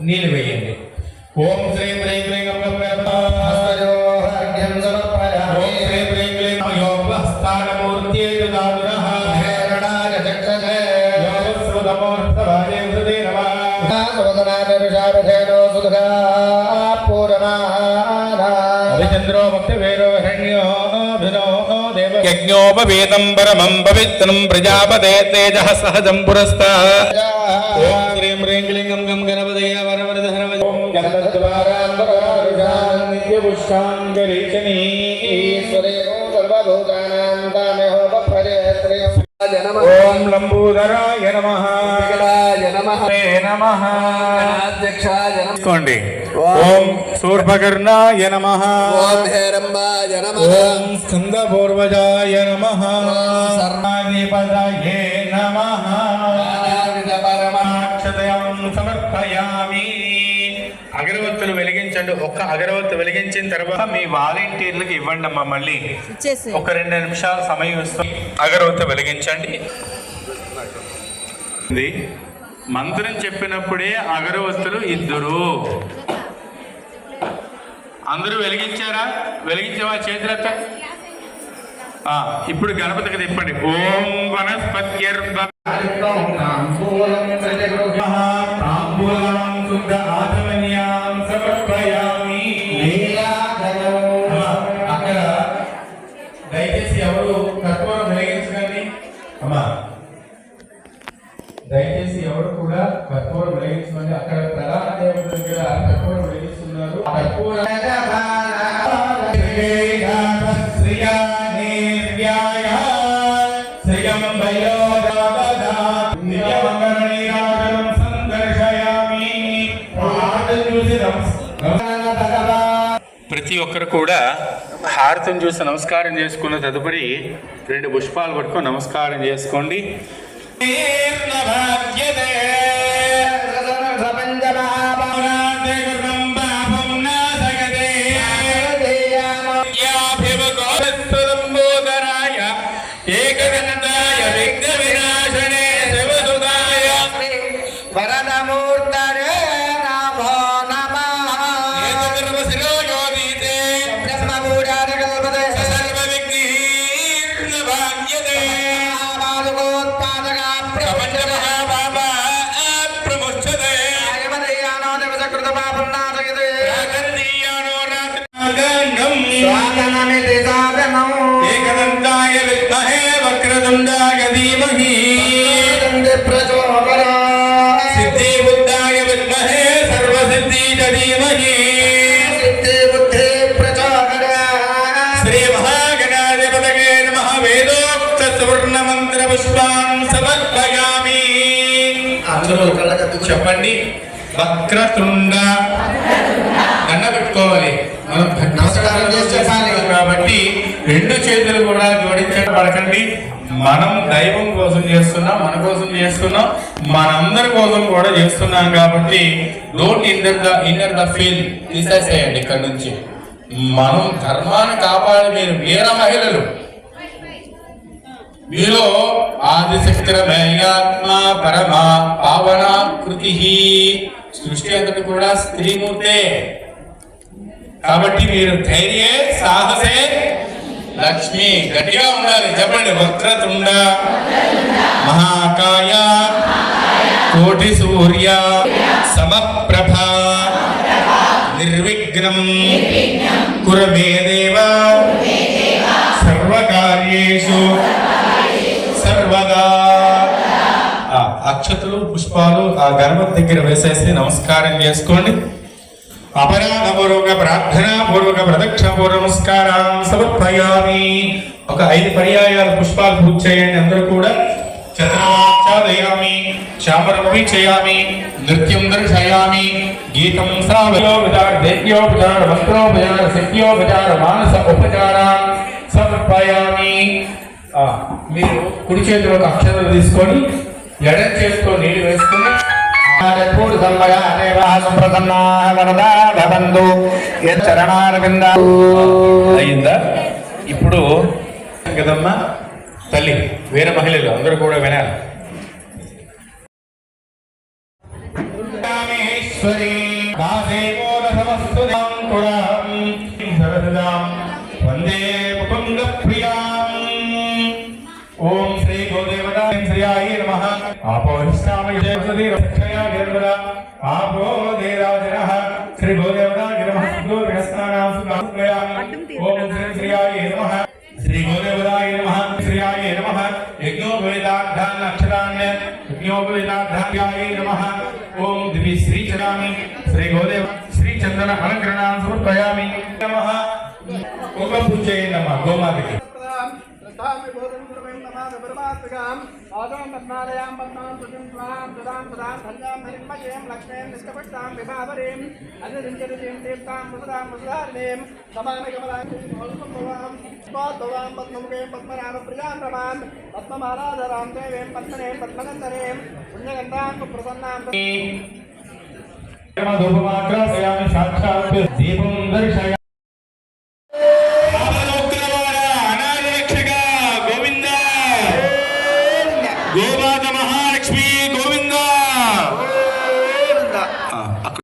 నీళ్ళు వేయండి. ఓం శ్రీ హ్రీం క్లీం గం గం గణప హస్తయోర్ఘ్యం ఓం సమర్పయామి నమః. వికటాయ నమః. నమః. అధ్యక్షాయ నమః. తీసుకోండి. ఓం శూర్పకర్ణాయ నమః. ఓం ఓం స్కందపూర్వజాయ నమః. సర్వాధిపతయే నమః. అగరవత్తులు వెలిగించండి. ఒక్క అగరవత్తు వెలిగించిన తర్వాత మీ వాలంటీర్లకు ఇవ్వండి అమ్మా మళ్ళీ. ఒక రెండు నిమిషాల సమయం ఇస్తుంది అగరవత్తు వెలిగించండి. మంత్రం చెప్పినప్పుడే అగరవత్తులు ఇద్దరు. అందరూ వెలిగించారా? వెలిగించావా చేతులెత్త? ఆ, ఇప్పుడు గణపతికి తిప్పండి. ఓం వనస్పత్యర్భ దయచేసి ఎవరు కర్పూరం వెలిగించకండి. అమ్మా దయచేసి ఎవరు కూడా కర్పూరం వెలిగించమని అక్కడ ప్రధాన దేవత దగ్గర కర్పూరం వెలిగిస్తున్నారు. ఆ చూసి నమస్కారం. ప్రతి ఒక్కరు కూడా హారతం చూసి నమస్కారం చేసుకున్న తదుపరి రెండు పుష్పాలు పట్టుకొని నమస్కారం చేసుకోండి. అందరూ చెప్పండి. వక్రతుండ దండ పెట్టుకోవాలి. మనం నమస్కారం చేసి చెప్పాలి. కాబట్టి రెండు చేతులు కూడా జోడించబడకండి మనం దైవం కోసం చేస్తున్నాం మన కోసం చేస్తున్నాం మనందరి కోసం కూడా చేస్తున్నాం కాబట్టి don't inner the inner the feel తీసేసేయండి ఇక్కడ నుంచి. మనం ధర్మాన్ని కాపాడే మీరు వీర మహిళలు. మీలో ఆదిశక్తిరమేయాత్మ పరమ పావన కృతి సృష్టి అంతటి కూడా స్త్రీమూర్తే. కాబట్టి మీరు ధైర్యే సాహసే లక్ష్మి గట్టిగా ఉండాలి. చెప్పండి వక్రతుండ మహాకాయ కోటి సూర్య సమప్రభ నిర్విఘ్నం కురమే దేవ సర్వకార్యేషు అక్షతలు పుష్పాలు ఆ గణపతి దగ్గర వేసేసి నమస్కారం చేసుకోండి. అపరాధపూర్వక ప్రార్థనాపూర్వక పూర్వక పూర్వ నమస్కారం సమర్పయామి. ఒక ఐదు పర్యాయాలు పుష్పాలు పూజ చేయండి. అందరూ కూడా చతురాచాదయామి చామరమపి చేయామి నృత్యం దర్శయామి గీతం శ్రావయోపచార దేవ్యోపచార మంత్రోపచార శక్తియోపచార మానస ఉపచార సమర్పయామి. మీరు కుడి చేతిలో ఒక అక్షరాలు తీసుకొని ఎడం చేతితో నీళ్ళు వేసుకొని అయిందా? ఇప్పుడు కదమ్మా తల్లి వేరే మహిళలు అందరూ కూడా వినాలి. వందే నమః ఆపోహిష్టామయవసతి రక్షయాయ నమః. ఆపో దేరాజనః శ్రీ గోదేవతాయ నమః గోవిహస్నానాం సుఖాయ ఓం శ్రీ శ్రీయాయ నమః. శ్రీ గోదేవతాయ నమః శ్రీయాయ నమః యజ్ఞోపవేదార్థాన్ అక్షరాణ్య యజ్ఞోపవేదార్థాయ నమః. ఓం దివి శ్రీ చరామి శ్రీ గోదేవ శ్రీ చందన అలంకరణాన్ సమర్పయామి परमात्मिकां पादां पद्मालयां, पद्मां सुतिं स्वाहां सुदां सुदां धन्यां हरिमयें लक्ष्मीं निष्कपट्टां विभावरीं अनिरिञ्चरितीं दीप्तां मुदां मुदारणीं समानकमलां भवां स्वाद्भवां पद्ममुखें पद्मरामप्रियाँ रमां पद्ममालाधरां, देवीं, पद्मनें पद्मनन्दरीं पुण्यगन्धां प्रसन्नां धूपमाग्रापयामि साक्षात् दीपं दर्शय